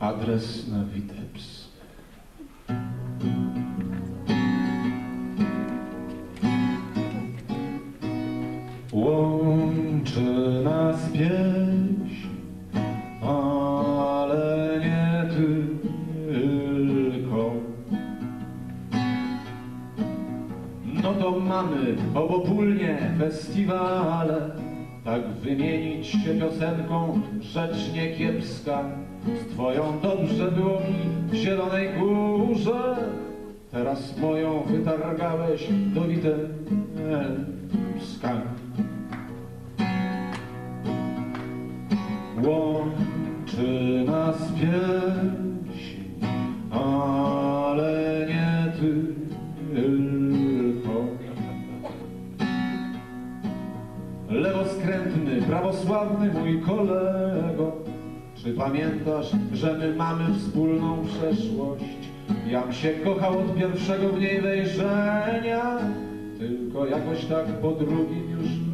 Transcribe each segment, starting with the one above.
Adres na Witeps. Łączy nas pieśń, ale nie tylko. No to mamy obopólnie festiwale, tak wymienić się piosenką rzecz nie kiepska. Z twoją dobrze było mi w Zielonej Górze, teraz moją wytargałeś do Witebska. Lewoskrętny, prawosławny mój kolego, czy pamiętasz, że my mamy wspólną przeszłość? Jam się kochał od pierwszego w niej wejrzenia, tylko jakoś tak po drugim już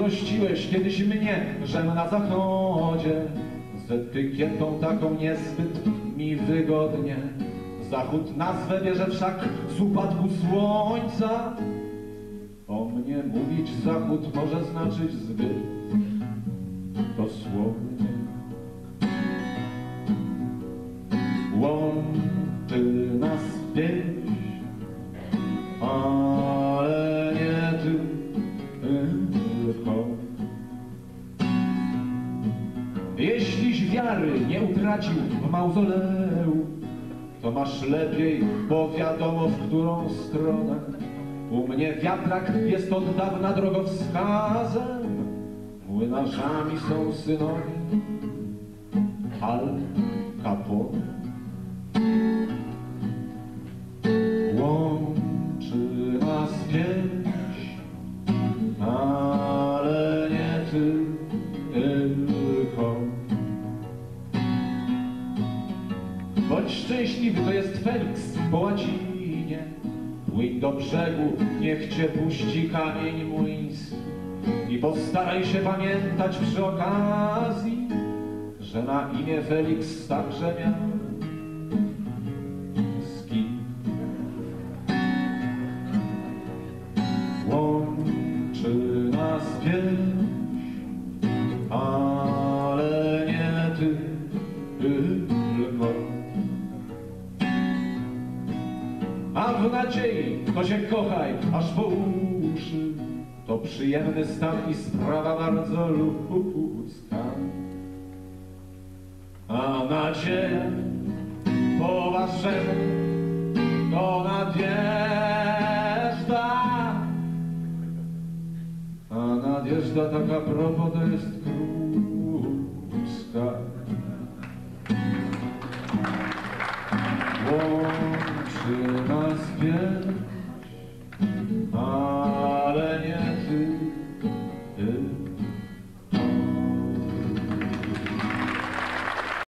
Zazdrościłeś kiedyś mnie, że na zachodzie z etykietą taką niezbyt mi wygodnie. Zachód nazwę bierze wszak z upadku słońca. O mnie mówić zachód może znaczyć zbyt dosłownie. Łączy nas pieśń, wiary nie utracił w mauzoleum, to masz lepiej, bo wiadomo w którą stronę. U mnie wiatrak jest od dawna drogowskazem, młynarzami są synowie Al Capone. Szczęśliwy, to jest Felix po łacinie. Płyń do brzegu, niech cię puści kamień młyński. I postaraj się pamiętać przy okazji, że na imię Felix także miał. Łączy nas pieśń, w nadziei to się kochaj aż po uszy. To przyjemny stan i sprawa bardzo ludzka. A nadzieja po waszemu to nadjeżdża. A nadjeżdża taka propos to jest krótka. Nas pieśń, a